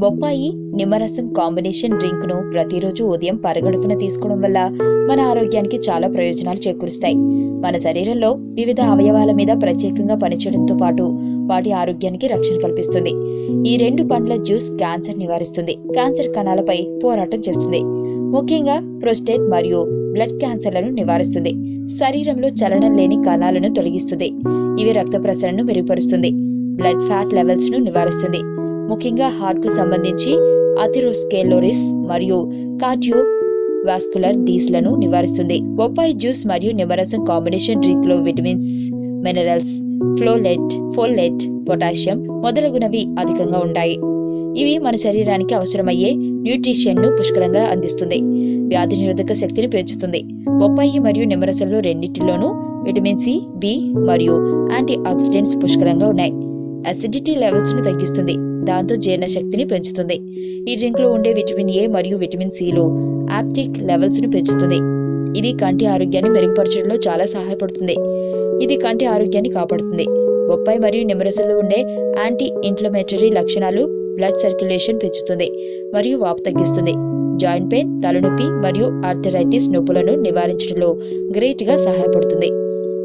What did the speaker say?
బొప్పాయి నిమ్మరసం కాంబినేషన్ డ్రింక్ను ప్రతిరోజు ఉదయం పరగడుపున తీసుకోవడం వల్ల మన ఆరోగ్యానికి చాలా ప్రయోజనాలు చేకూరుస్తాయి. మన శరీరంలో వివిధ అవయవాల మీద ప్రత్యేకంగా పనిచేయడంతో పాటు వాటి ఆరోగ్యానికి రక్షణ కల్పిస్తుంది. ఈ రెండు పండ్ల జ్యూస్ క్యాన్సర్ నివారిస్తుంది. క్యాన్సర్ కణాలపై పోరాటం చేస్తుంది. ముఖ్యంగా ప్రోస్టేట్ మరియు బ్లడ్ క్యాన్సర్లను నివారిస్తుంది. శరీరంలో చలనం లేని కణాలను తొలగిస్తుంది. ఇవి రక్త ప్రసరణను మెరుగుపరుస్తుంది. బ్లడ్ ఫ్యాట్ లెవెల్స్ను నివారిస్తుంది. ముఖ్యంగా హార్ట్కు సంబంధించి అథిరోస్కెలోరిస్ మరియు కార్డియో వాస్కులర్ డీస్లను నివారిస్తుంది. బొప్పాయి జ్యూస్ మరియు నిమ్మరసం combination డ్రింక్లో vitamins minerals folate folate potassium మొదలగునవి అధికంగా ఉంటాయి. ఇవి మన శరీరానికి అవసరమయ్యే న్యూట్రిషన్ను పుష్కలంగా అందిస్తుంది. వ్యాధి నిరోధక శక్తిని పెంచుతుంది. బొప్పాయి మరియు నిమ్మరసంలో రెండింటిలోనూ విటమిన్ సి బి మరియు యాంటీ ఆక్సిడెంట్స్ పుష్కలంగా ఉన్నాయి. అసిడిటీ లెవెల్స్ను తగ్గిస్తుంది. దాంతో జీర్ణశక్తిని పెంచుతుంది. ఈ డ్రింక్లో ఉండే విటమిన్ ఏ మరియు విటమిన్ సిలో ఆప్టిక్ లెవెల్స్ను పెంచుతుంది. ఇది కంటి ఆరోగ్యాన్ని మెరుగుపరచడంలో చాలా సహాయపడుతుంది. ఇది కంటి ఆరోగ్యాన్ని కాపాడుతుంది. బొప్పాయి మరియు నిమ్మరసంలో ఉండే యాంటీ ఇన్ఫ్లమేటరీ లక్షణాలు బ్లడ్ సర్క్యులేషన్ పెంచుతుంది మరియు వాపు తగ్గిస్తుంది. జాయింట్ పెయిన్ తలనొప్పి మరియు ఆర్థరైటిస్ నొప్పులను నివారించడంలో గ్రేట్గా సహాయపడుతుంది.